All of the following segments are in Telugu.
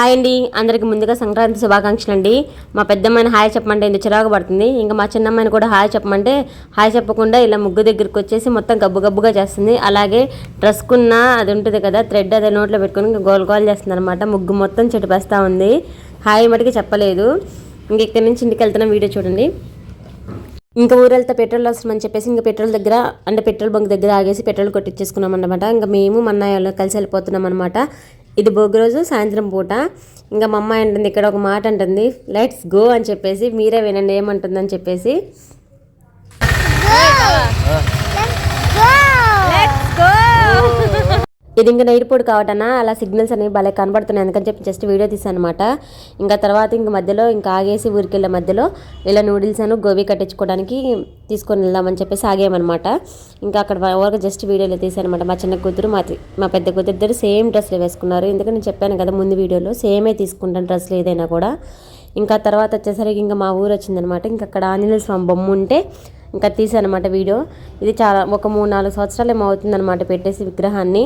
హాయ్ అండి. అందరికి ముందుగా సంక్రాంతి శుభాకాంక్షలు అండి మా పెద్దమ్మాయిని హాయ్ చెప్పమంటే ఇంత చిరాకు పడుతుంది. ఇంకా మా చిన్నమ్మాయిని కూడా హాయ్ చెప్పమంటే హాయ్ చెప్పకుండా ఇలా ముగ్గు దగ్గరికి వచ్చేసి మొత్తం గబ్బు గబ్బుగా చేస్తుంది. అలాగే డ్రెస్కున్న అది ఉంటుంది కదా థ్రెడ్ అదే నోట్లో పెట్టుకొని ఇంకా గోల్ గోల్ చేస్తుంది అనమాట ముగ్గు మొత్తం చెడిపేస్తూ ఉంది. హాయ్ మటుకి చెప్పలేదు. ఇంక ఇక్కడి నుంచి ఇంటికి వెళ్తున్న వీడియో చూడండి. ఇంకా ఊరెళ్తే పెట్రోల్ అవసరం చెప్పేసి ఇంకా పెట్రోల్ దగ్గర అంటే పెట్రోల్ బంక్ దగ్గర ఆగేసి పెట్రోల్ కొట్టించేసుకున్నాం అనమాట ఇంకా మేము మా అన్నయ్య కలిసి వెళ్ళిపోతున్నాం అనమాట ఇది భోగి రోజు సాయంత్రం పూట. ఇంకా మా అమ్మాయి అంటుంది ఇక్కడ ఒక మాట అంటుంది లెట్స్ గో అని చెప్పేసి మీరే వినండి ఏమంటుందని చెప్పేసి. ఇది ఇంకా నైట్ పూట కావటనా అలా సిగ్నల్స్ అనేవి భలే కనబడుతున్నాయి. అందుకని చెప్పి జస్ట్ వీడియో తీసాను అనమాట ఇంకా తర్వాత ఇంక మధ్యలో ఇంకా ఆగేసి ఊరికెళ్ళే మధ్యలో ఇలా నూడిల్స్ అను గోబీ కట్టించుకోవడానికి తీసుకొని వెళ్దామని చెప్పేసి ఆగామన్నమాట. ఇంకా అక్కడ వరకు జస్ట్ వీడియోలో తీసాను అనమాట మా చిన్న కూతురు మా మా పెద్ద కూతురు ఇద్దరు సేమ్ డ్రెస్లు వేసుకున్నారు. ఎందుకంటే నేను చెప్పాను కదా ముందు వీడియోలో సేమే తీసుకుంటాను డ్రెస్లు ఏదైనా కూడా. ఇంకా తర్వాత వచ్చేసరికి ఇంకా మా ఊరు వచ్చిందనమాట ఇంకా అక్కడ ఆంజనేయ స్వామి బొమ్మ ఉంటే ఇంకా తీసానమాట వీడియో ఇది చాలా ఒక మూడు నాలుగు సంవత్సరాలు ఏమో అవుతుందన్నమాట పెట్టేసి విగ్రహాన్ని.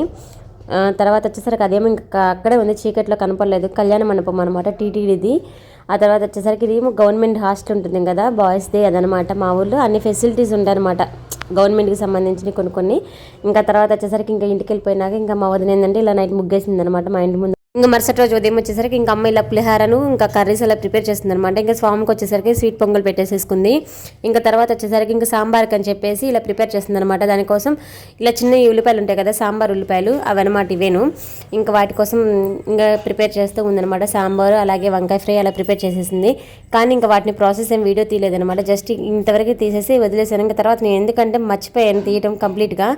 తర్వాత వచ్చేసరికి అదేమో ఇంకా అక్కడే ఉంది చీకట్లో కనపడలేదు. కళ్యాణ మండపం అనమాట టీటీడీది. ఆ తర్వాత వచ్చేసరికి ఇది ఏమో గవర్నమెంట్ హాస్టల్ ఉంటుంది కదా బాయ్స్దే అదనమాట మా ఊళ్ళో అన్ని ఫెసిలిటీస్ ఉంటాయన్నమాట గవర్నమెంట్కి సంబంధించినవి కొన్ని కొన్ని. ఇంకా తర్వాత వచ్చేసరికి ఇంకా ఇంటికి వెళ్ళిపోయినాక ఇంకా మా వదిన ఏంటంటే ఇలా నైట్ ముగ్గేసింది అనమాట మా ఇంటి ముందు ఇంకా మరుసటి రోజు ఉదయం వచ్చేసరికి ఇంకా అమ్మ ఇలా పులిహారను ఇంకా కర్రీస్ అలా ప్రిపేర్ చేస్తుంది అనమాట ఇంకా స్వామికి వచ్చేసరికి స్వీట్ పొంగల్ పెట్టేసేసుకుంది. ఇంకా తర్వాత వచ్చేసరికి ఇంకా సాంబార్కి అని చెప్పేసి ఇలా ప్రిపేర్ చేస్తుంది అనమాట దానికోసం ఇలా చిన్న ఉల్లిపాయలు ఉంటాయి కదా సాంబార్ ఉల్లిపాయలు అవి అనమాట ఇవేను. ఇంకా వాటి కోసం ఇంకా ప్రిపేర్ చేస్తూ ఉందనమాట సాంబారు అలాగే వంకాయ ఫ్రై అలా ప్రిపేర్ చేసేసింది. కానీ ఇంకా వాటిని ప్రాసెస్ ఏం వీడియో తీయలేదనమాట జస్ట్ ఇంతవరకు తీసేసి వదిలేసాను. ఇంకా తర్వాత నేను ఎందుకంటే మర్చిపోయాను తీయటం కంప్లీట్గా.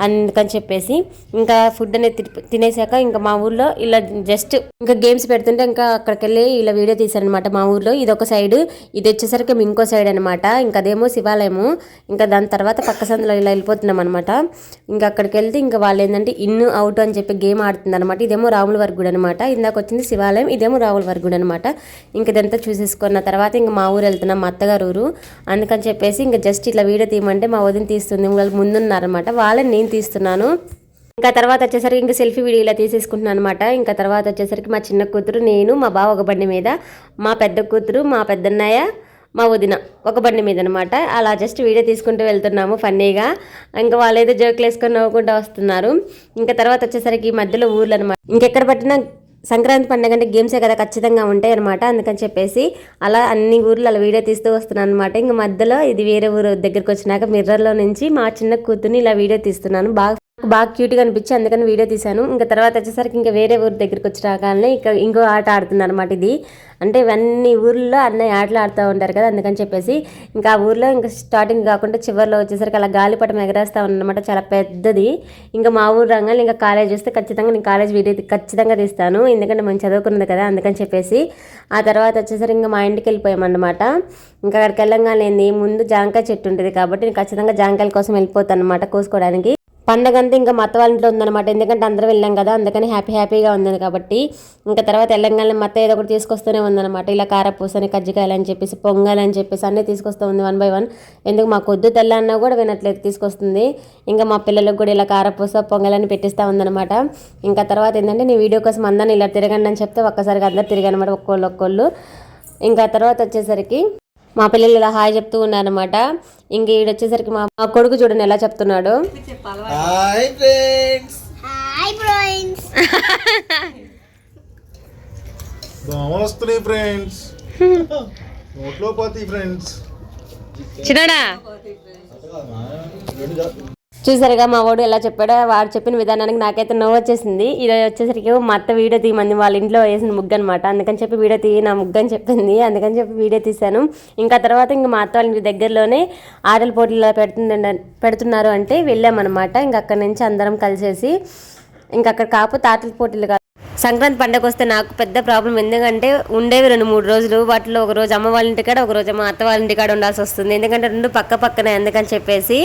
అందుకని చెప్పేసి ఇంకా ఫుడ్ అనేది తినేసాక ఇంకా మా ఊర్లో ఇలా జస్ట్ ఇంకా గేమ్స్ పెడుతుంటే ఇంకా అక్కడికి వెళ్ళి ఇలా వీడియో తీశారనమాట మా ఊర్లో ఇది ఒక సైడ్ ఇది వచ్చేసరికి మేము ఇంకో సైడ్ అనమాట ఇంకా అదేమో శివాలయము. ఇంకా దాని తర్వాత పక్క సందులో ఇలా వెళ్ళిపోతున్నాం అనమాట ఇంకా అక్కడికి వెళ్తే ఇంకా వాళ్ళు ఏంటంటే ఇన్ అవుట్ అని చెప్పి గేమ్ ఆడుతుంది అనమాట ఇదేమో రాముల వారి గుడి అనమాట ఇందాక వచ్చింది శివాలయం ఇదేమో రాముల వారి గుడి అనమాట ఇంక ఇదంతా చూసేసుకున్న తర్వాత ఇంకా మా ఊరు వెళ్తున్నాం మా అత్తగారు ఊరు. అందుకని చెప్పేసి ఇంకా జస్ట్ ఇట్లా వీడియో తీయమంటే మా వదిన తీస్తుంది వాళ్ళు ముందున్నారనమాట వాళ్ళని నేను తీస్తున్నాను. ఇంకా తర్వాత వచ్చేసరికి ఇంకా సెల్ఫీ వీడియో ఇలా తీసేసుకుంటున్నాను అనమాట ఇంకా తర్వాత వచ్చేసరికి మా చిన్న కూతురు నేను మా బావ ఒక బండి మీద మా పెద్ద కూతురు మా పెద్దన్నయ్య మా వదిన ఒక బండి మీద అనమాట అలా జస్ట్ వీడియో తీసుకుంటూ వెళ్తున్నాము ఫన్నీగా ఇంకా వాళ్ళు ఏదో జోకులు వేసుకొని నవ్వుకుంటూ వస్తున్నారు. ఇంకా తర్వాత వచ్చేసరికి మధ్యలో ఊర్లు అనమాట ఇంకెక్కడ పట్టినా సంక్రాంతి పండుగ అంటే గేమ్సే కదా ఖచ్చితంగా ఉంటాయి అనమాట అందుకని చెప్పేసి అలా అన్ని ఊర్లు అలా వీడియో తీస్తూ వస్తున్నాను అనమాట ఇంకా మధ్యలో ఇది వేరే ఊరు దగ్గరికి వచ్చినాక మిర్రర్లో నుంచి మా చిన్న కూతుర్ని ఇలా వీడియో తీస్తున్నాను. బాగా బాగా క్యూట్గా అనిపించి అందుకని వీడియో తీశాను. ఇంకా తర్వాత వచ్చేసరికి ఇంకా వేరే ఊరి దగ్గరికి వచ్చి రాగానే ఇంకా ఇంకో ఆట ఆడుతున్నారు అనమాట ఇది. అంటే ఇవన్నీ ఊర్లో అన్నయ్య ఆటలు ఆడుతూ ఉంటారు కదా అందుకని చెప్పేసి ఇంకా ఆ ఊర్లో ఇంకా స్టార్టింగ్ కాకుండా చివరిలో వచ్చేసరికి అలా గాలిపటం ఎగరేస్తా ఉన్నమాట. చాలా పెద్దది. ఇంకా మా ఊరు రంగాలు ఇంకా కాలేజ్ వస్తే ఖచ్చితంగా నేను కాలేజ్ వీడియో ఖచ్చితంగా తీస్తాను. ఎందుకంటే మనం చదువుకున్నది కదా అందుకని చెప్పేసి ఆ తర్వాత వచ్చేసరికి ఇంకా మా ఇంటికి వెళ్ళిపోయామన్నమాట. ఇంకా అక్కడికి వెళ్ళంగానే ముందు జాంకాయ చెట్టు ఉంటుంది కాబట్టి నేను ఖచ్చితంగా జాంకాయల కోసం వెళ్ళిపోతాను అనమాట కోసుకోవడానికి. పండగ అంతా ఇంకా మా అత్త వాళ్ళ ఇంట్లో ఉందన్నమాట. ఎందుకంటే అందరూ వెళ్ళాం కదా అందుకని హ్యాపీ హ్యాపీగా ఉంది కాబట్టి. ఇంకా తర్వాత వెళ్ళంగానే మా అత్త ఏదో ఒకటి తీసుకొస్తూనే ఉందన్నమాట. ఇలా కారపూసని కజ్జికాయలు అని చెప్పేసి పొంగల్ అని చెప్పేసి అన్నీ తీసుకొస్తూ ఉంది వన్ బై వన్ ఎందుకు మా కొద్దు తెల్ల అన్నా కూడా వినట్లేదు తీసుకొస్తుంది. ఇంకా మా పిల్లలకు కూడా ఇలా కారపూస పొంగలని పెట్టిస్తూ ఉందన్నమాట. ఇంకా తర్వాత ఏంటంటే నీ వీడియో కోసం అందరిని ఇలా తిరగండి అని చెప్తే ఒక్కసారిగా అందరు తిరిగానమాట ఒక్కోళ్ళు ఒక్కోళ్ళు. ఇంకా తర్వాత వచ్చేసరికి మా పిల్లలు ఇలా హాయ్ చెప్తూ ఉన్నారనమాట ఇంక ఈడు వచ్చేసరికి మా మా కొడుకు చూడండి ఎలా చెప్తున్నాడు. చిన్నడా? చూసారుగా మా వాడు ఎలా చెప్పాడో వాడు చెప్పిన విధానానికి నాకైతే నవ్వు వచ్చేసింది. ఇది వచ్చేసరికి మా అత్త వీడియో తీయమంది వాళ్ళ ఇంట్లో వేసిన ముగ్గు అనమాట అందుకని చెప్పి వీడియో తీయి నా ముగ్గు అని చెప్పింది. అందుకని చెప్పి వీడియో తీశాను. ఇంకా తర్వాత ఇంకా మా అత్త వాళ్ళ ఇంటి దగ్గరలోనే ఆటల పోటీలు పెడుతుండ పెడుతున్నారు అంటే వెళ్ళామన్నమాట. ఇంకా అక్కడి నుంచి అందరం కలిసేసి ఇంకా అక్కడ కాకపోతే ఆటల పోటీలు కాదు. సంక్రాంతి పండగ వస్తే నాకు పెద్ద ప్రాబ్లం. ఎందుకంటే ఉండేవి రెండు మూడు రోజులు. వాటిలో ఒక రోజు అమ్మ వాళ్ళ ఇంటికాడ ఒక రోజు మా అత్త వాళ్ళ ఇంటికాడ ఉండాల్సి వస్తుంది. ఎందుకంటే రెండు పక్క పక్కనే అందుకని చెప్పేసి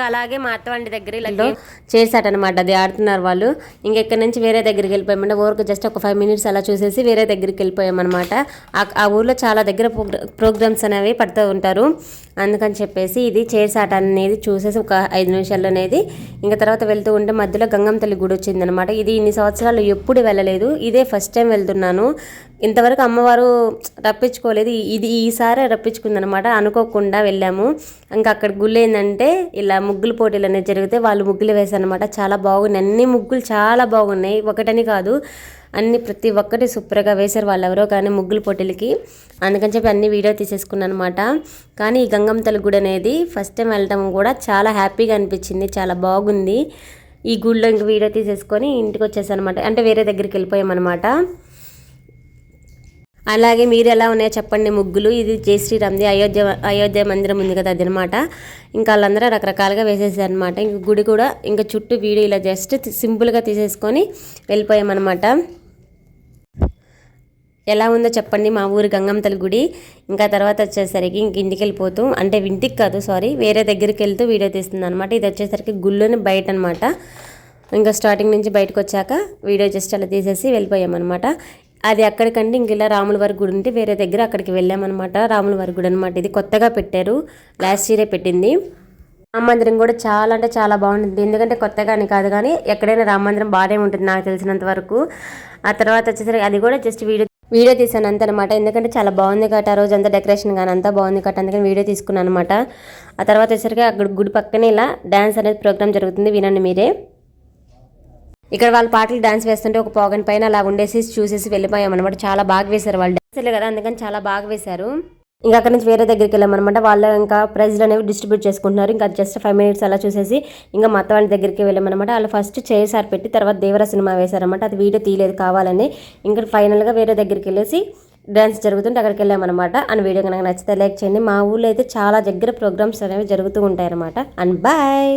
అలాగే మా అత్త వంటి దగ్గర ఇలా చేశాటనమాట అది ఆడుతున్నారు వాళ్ళు. ఇంకెక్కడి నుంచి వేరే దగ్గరికి వెళ్ళిపోయామంటే ఊరికి జస్ట్ ఒక ఫైవ్ మినిట్స్ అలా చూసేసి వేరే దగ్గరికి వెళ్ళిపోయామన్నమాట. ఆ- ఆ ఊర్లో చాలా దగ్గర ప్రోగ్రా- ప్రోగ్రామ్స్ అనేవి పడుతూ ఉంటారు. అందుకని చెప్పేసి ఇది చైర్స్ ఆట అనేది చూసేసి ఒక ఐదు నిమిషాల్లో అనేది ఇంకా తర్వాత వెళ్తూ ఉంటే మధ్యలో గంగమ్మ తల్లి గుడి వచ్చిందనమాట ఇది ఇన్ని సంవత్సరాలు ఎప్పుడు వెళ్ళలేదు. ఇదే ఫస్ట్ టైం వెళ్తున్నాను. ఇంతవరకు అమ్మవారు రప్పించుకోలేదు. ఇది ఈసారి రప్పించుకుందనమాట అనుకోకుండా వెళ్ళాము. ఇంకా అక్కడ గుళ్ళు ఏంటంటే ఇలా ముగ్గులు పోటీలు అనేది జరిగితే వాళ్ళు ముగ్గులు వేశారనమాట చాలా బాగున్నాయి. అన్ని ముగ్గులు చాలా బాగున్నాయి. ఒకటని కాదు అన్ని ప్రతి ఒక్కటి సూపర్గా వేశారు వాళ్ళు ఎవరో కానీ ముగ్గుల పోటీలకి. అందుకని చెప్పి అన్ని వీడియో తీసేసుకున్నాను అనమాట కానీ ఈ గంగమ్మ గుడి అనేది ఫస్ట్ టైం వెళ్ళటం కూడా చాలా హ్యాపీగా అనిపించింది. చాలా బాగుంది. ఈ గుడిలో ఇంక వీడియో తీసేసుకొని ఇంటికి వచ్చేసాను అనమాట అంటే వేరే దగ్గరికి వెళ్ళిపోయామన్నమాట. అలాగే మీరు ఎలా ఉన్నాయో చెప్పండి. ముగ్గులు ఇది జై శ్రీరామ్ది అయోధ్య అయోధ్య మందిరం ఉంది కదా అదనమాట. ఇంకా వాళ్ళందరూ రకరకాలుగా వేసేసారనమాట. ఇంక గుడి కూడా ఇంకా చుట్టూ వీడియో ఇలా జస్ట్ సింపుల్గా తీసేసుకొని వెళ్ళిపోయామన్నమాట ఎలా ఉందో చెప్పండి మా ఊరు గంగమ్మతల గుడి. ఇంకా తర్వాత వచ్చేసరికి ఇంక ఇంటికి వెళ్ళిపోతూ అంటే ఇంటికి కాదు సారీ వేరే దగ్గరికి వెళ్తూ వీడియో తీస్తుంది అనమాట ఇది వచ్చేసరికి గుళ్ళోని బయట అనమాట ఇంకా స్టార్టింగ్ నుంచి బయటకు వచ్చాక వీడియో జస్ట్ అలా తీసేసి వెళ్ళిపోయామన్నమాట అది అక్కడికంటే ఇంక ఇలా రాముల వారి గుడి ఉంటే వేరే దగ్గర అక్కడికి వెళ్ళామన్నమాట. రాముల వారి గుడి అనమాట ఇది. కొత్తగా పెట్టారు. లాస్ట్ ఇయరే పెట్టింది. రామ మందిరం కూడా చాలా అంటే చాలా బాగుంటుంది. ఎందుకంటే కొత్తగా అని కాదు కానీ ఎక్కడైనా రామ మందిరం బాగానే ఉంటుంది నాకు తెలిసినంత వరకు. ఆ తర్వాత వచ్చేసరికి అది కూడా జస్ట్ వీడియో వీడియో తీసాను అంత అనమాట ఎందుకంటే చాలా బాగుంది కట్ట ఆ రోజు అంతా డెకరేషన్ కానీ అంతా బాగుంది కట్ట అందుకని వీడియో తీసుకున్నాను అనమాట ఆ తర్వాత వచ్చేసరికి అక్కడ గుడి పక్కనే ఇలా డ్యాన్స్ అనేది ప్రోగ్రామ్ జరుగుతుంది. వినండి మీరే. ఇక్కడ వాళ్ళ పాటలు డాన్స్ వేస్తుంటే ఒక పోగన్ పైన అలా ఉండేసి చూసేసి వెళ్ళిపోయాం అనమాట చాలా బాగా వేశారు వాళ్ళు. డాన్స్ కదా అందుకని చాలా బాగా వేశారు. ఇంకా అక్కడ నుంచి వేరే దగ్గరికి వెళ్ళామన్నమాట. వాళ్ళు ఇంకా ప్రైజ్లు అనేవి డిస్ట్రిబ్యూట్ చేసుకుంటున్నారు. ఇంకా జస్ట్ ఫైవ్ మినిట్స్ అలా చూసేసి ఇంకా మత వాళ్ళ దగ్గరికి వెళ్ళామన్నమాట. వాళ్ళు ఫస్ట్ చేసారు పెట్టి తర్వాత దేవర సినిమా వేశారన్నమాట. అది వీడియో తీయలేదు కావాలని. ఇంకా ఫైనల్గా వేరే దగ్గరికి వెళ్ళేసి డ్యాన్స్ జరుగుతుంటే అక్కడికి వెళ్ళామన్నమాట. అని వీడియో కనుక నచ్చితే లైక్ చేయండి. మా ఊళ్ళో అయితే చాలా దగ్గర ప్రోగ్రామ్స్ అనేవి జరుగుతూ ఉంటాయన్నమాట. And bye